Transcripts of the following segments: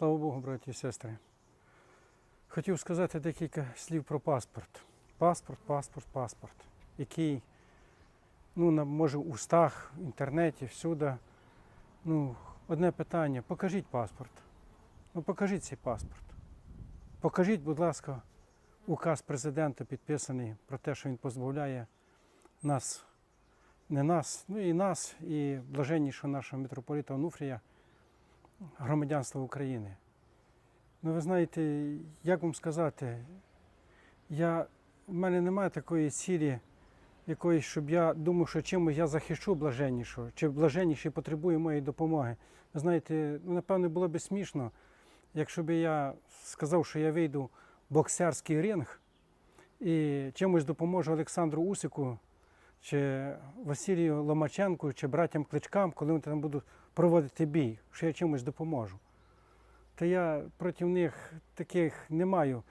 Слава Богу, браті і сестри. Хотів сказати декілька слів про паспорт. Паспорт, паспорт, паспорт, який, ну, може, в устах, в інтернеті, всюди. Ну, одне питання: покажіть паспорт. Ну, покажіть цей паспорт. Покажіть, будь ласка, указ президента підписаний про те, що він позбавляє нас, не нас, ну і нас, і блаженнішого нашого митрополита Онуфрія громадянства України. Ну, ви знаєте, як вам сказати, я, в мене немає такої цілі, якоїсь, щоб я думав, що чимось я захищу блаженнішого, чи блаженніший потребує моєї допомоги. Ви знаєте, ну, напевно, було б смішно, якщо б я сказав, що я вийду в боксерський ринг і чимось допоможу Олександру Усику, чи Василію Ломаченку, чи братям Кличкам, коли вони там будуть проводити бій, що я чимось допоможу. Та я проти них таких не маю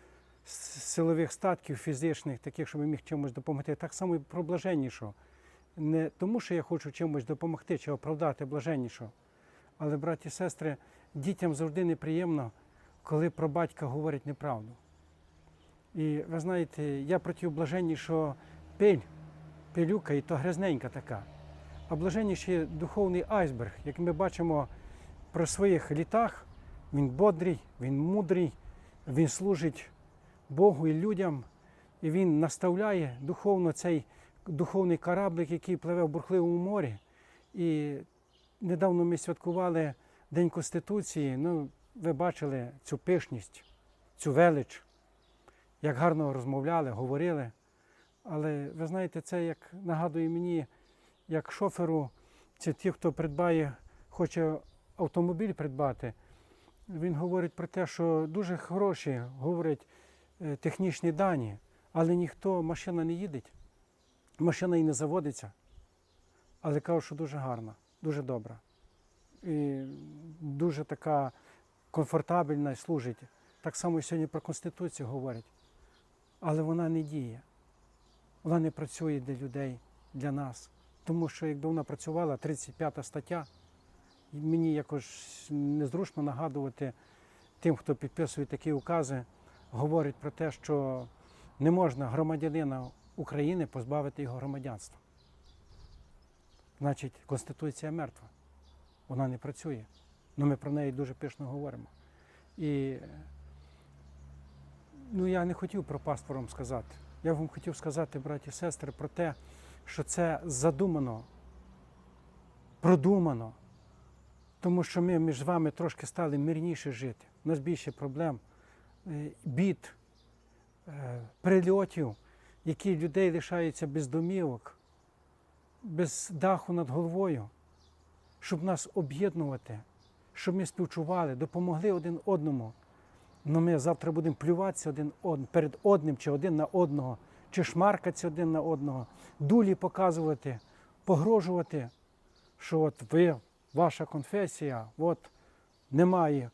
силових статків фізичних, таких, щоб я міг чимось допомогти. Так само і про блаженнішого. Не тому, що я хочу чимось допомогти чи оправдати блаженнішого. Але, браті і сестри, дітям завжди неприємно, коли про батька говорять неправду. І ви знаєте, я проти блаженнішого пиль, пилюка, і то грязненька така. А блаженніший духовний айсберг, як ми бачимо при своїх літах, він бодрий, він мудрий, він служить Богу і людям, і він наставляє духовно цей духовний кораблик, який пливе в бурхливому морі. І недавно ми святкували День Конституції. Ну, ви бачили цю пишність, цю велич, як гарно розмовляли, говорили. Але ви знаєте, це як нагадує мені, як шоферу, чи ті, хто придбає, хоче автомобіль придбати, він говорить про те, що дуже хороші, говорять е, технічні дані, але ніхто, машина не їде, машина і не заводиться. Але кажуть, що дуже гарна, дуже добра. І дуже така комфортабельна і служить. Так само і сьогодні про Конституцію говорять. Але вона не діє. Вона не працює для людей, для нас. Тому що якби вона працювала, 35 стаття, мені якось незручно нагадувати тим, хто підписує такі укази, говорить про те, що не можна громадянина України позбавити його громадянства. Значить, Конституція мертва. Вона не працює. Ну, ми про неї дуже пишно говоримо. І ну, я не хотів про паспорт вам сказати. Я вам хотів сказати, браті і сестри, про те, що це задумано, продумано, тому що ми між вами трошки стали мирніше жити. У нас більше проблем, е, бід, е, прильотів, які людей лишаються без домівок, без даху над головою, щоб нас об'єднувати, щоб ми співчували, допомогли один одному. Ну ми завтра будемо плюватися один од- перед одним чи один на одного, чи шмаркатися один на одного, дулі показувати, погрожувати, що от ви, ваша конфесія, от немає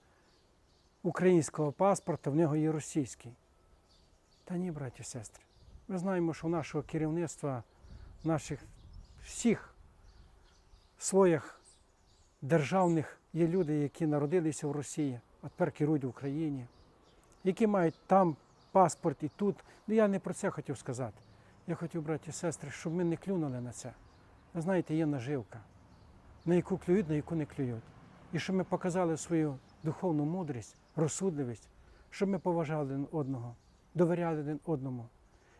українського паспорта, в нього є російський. Та ні, браті і сестри. Ми знаємо, що у нашого керівництва, наших всіх слоях державних є люди, які народилися в Росії, а тепер керують в Україні, які мають там паспорт і тут. Ну я не про це хотів сказати. Я хотів, браті і сестри, щоб ми не клюнули на це. Ви знаєте, є наживка, на яку клюють, на яку не клюють. І щоб ми показали свою духовну мудрість, розсудливість, щоб ми поважали один одного, довіряли один одному.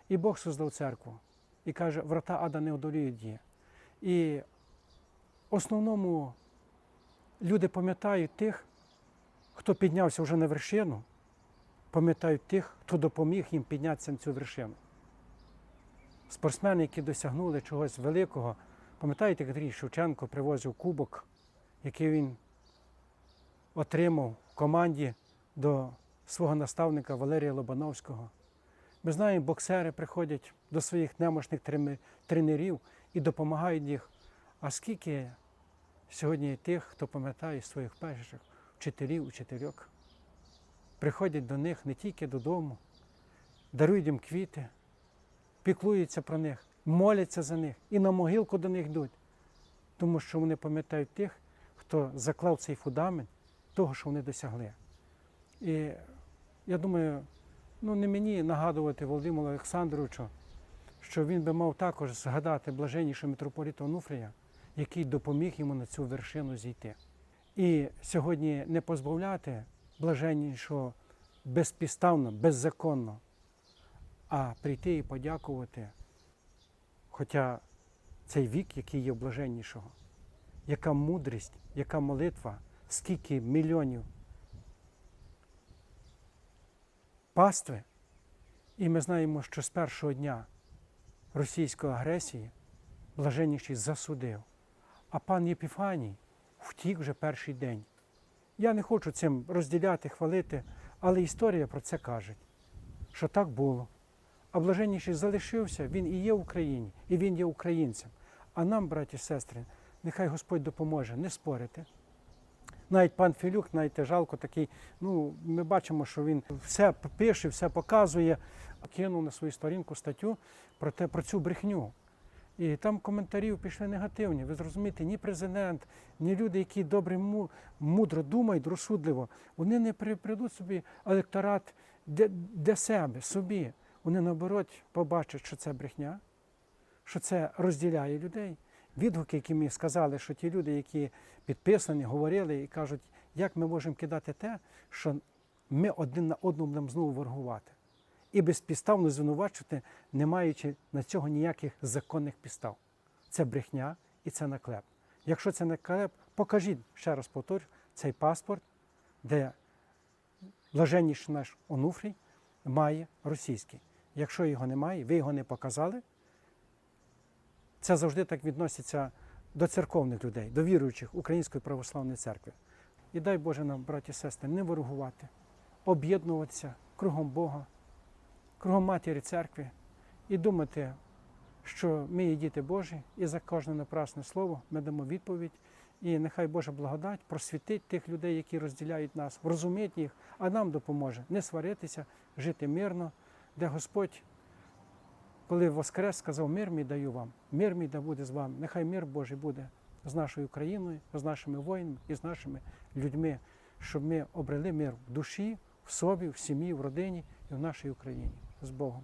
І Бог создав церкву і каже, врата ада не одоліють її. І в основному люди пам'ятають тих, хто піднявся вже на вершину, пам'ятають тих, хто допоміг їм піднятися на цю вершину. Спортсмени, які досягнули чогось великого, пам'ятаєте, як Андрій Шевченко привозив кубок, який він отримав в команді до свого наставника Валерія Лобановського. Ми знаємо, боксери приходять до своїх немощних тренерів і допомагають їх. А скільки сьогодні тих, хто пам'ятає своїх перших вчителів, учительок, приходять до них не тільки додому, дарують їм квіти, піклуються про них, моляться за них і на могилку до них йдуть, тому що вони пам'ятають тих, хто заклав цей фундамент того, що вони досягли. І я думаю, ну не мені нагадувати Володимиру Олександровичу, що він би мав також згадати блаженнішого митрополіта Онуфрія, який допоміг йому на цю вершину зійти. І сьогодні не позбавляти блаженнішого безпідставно, беззаконно, а прийти і подякувати. Хоча цей вік, який є блаженнішого, яка мудрість, яка молитва, скільки мільйонів пастви. І ми знаємо, що з першого дня російської агресії блаженніший засудив. А пан Єпіфаній втік вже перший день. Я не хочу цим розділяти, хвалити, але історія про це каже, що так було. А блаженніший залишився, він і є в Україні, і він є українцем. А нам, браті і сестри, нехай Господь допоможе не спорити. Навіть пан Філюк, знаєте, жалко такий, ну, ми бачимо, що він все пише, все показує, кинув на свою сторінку статтю про, те, про цю брехню. І там коментарів пішли негативні. Ви зрозумієте, ні президент, ні люди, які добре мудро думають, розсудливо, вони не при- прийдуть собі електорат для, для себе, собі. Вони наоборот побачать, що це брехня, що це розділяє людей. Відгуки, які мені сказали, що ті люди, які підписані, говорили і кажуть, як ми можемо кидати те, що ми один на одному будемо знову воргувати. І безпідставно звинувачувати, не маючи на цього ніяких законних підстав. Це брехня і це наклеп. Якщо це наклеп, покажіть, ще раз повторю, цей паспорт, де блаженніший наш Онуфрій має російський. Якщо його немає, ви його не показали, це завжди так відноситься до церковних людей, до віруючих Української православної церкви. І дай Боже нам, браті і сестри, не ворогувати, об'єднуватися кругом Бога, кругом матері церкви і думати, що ми є діти Божі, і за кожне напрасне слово ми дамо відповідь. І нехай Божа благодать просвітить тих людей, які розділяють нас, врозуміть їх, а нам допоможе не сваритися, жити мирно, де Господь, коли воскрес, сказав, мир мій даю вам, мир мій да буде з вами. Нехай мир Божий буде з нашою країною, з нашими воїнами і з нашими людьми, щоб ми обрели мир в душі, в собі, в сім'ї, в родині і в нашій Україні. З Богом.